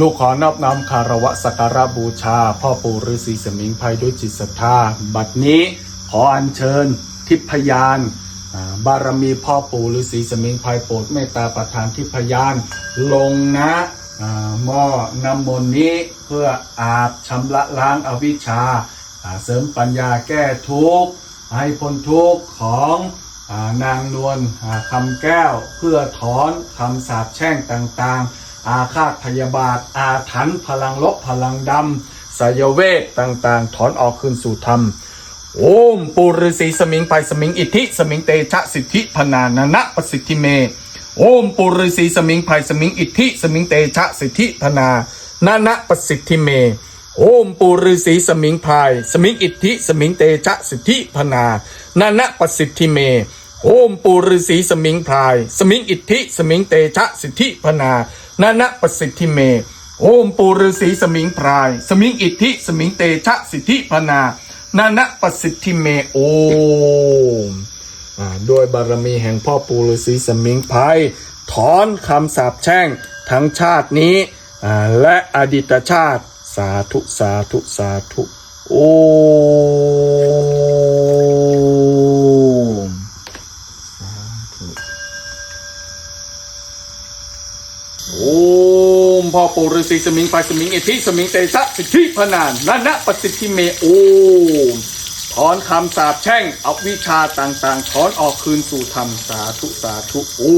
ลูกขอนอบน้อมคารวะสักการะบูชา พ่อปู่ฤาษีสมิงไพรด้วยจิตศรัทธา บัดนี้ขออัญเชิญ ทิพยานบารมีพ่อปู่ฤาษีสมิงไพรโปรดเมตตาประทานทิพยาน ลงนะหม้อน้ำมนต์นี้เพื่ออาบชำระล้างอวิชชา เสริมปัญญาแก้ทุกข์ ให้พ้นทุกข์ของอนางนวลคำแก้ว เพื่อถอนคำสาปแช่งต่างๆ อาฆาตพยาบาท อาถรรพ์พลังลบพลังดำสายเวทต่างๆ ถอนออกคืนสู่ธรรม โอมปูฤาษีสมิงไปสมิงอิทธิสมิงเตชะสิทธิพนานานะประสิทธิเม โอมปูฤาษีสมิงไพสมิงอิทธิสมิงเตชะสิทธิพนานานะประสิทธิเม โอมปูฤาษีสมิงพายสมิงอิทธิสมิงเตชะสิทธิพนานานะประสิทธิเมโอมปูฤาษีสมิงพราย สมิงอิทธิ สมิงเตชะสิทธิพนา นานะประสิทธิเม โอมปูฤาษีสมิงพราย สมิงอิทธิ สมิงเตชะสิทธิพนา นานะประสิทธิเม โอมด้วยบารมีแห่งพ่อปู่ฤาษีสมิงไพรถอนคำสาปแช่งทั้งชาตินี้ และอดีตชาติ สาธุสาธุสาธุ โอ้มสาธุ โอ้มพ่อปู่ฤาษีสมิงไพรสมิงเอธิสมิงเตชะสิทธิพนานนันะปฏิทิเมโอมถอนคำสาปแช่งเอาวิชาต่างๆถอนออกคืนสู่ธรรมสาธุสาธุโอ้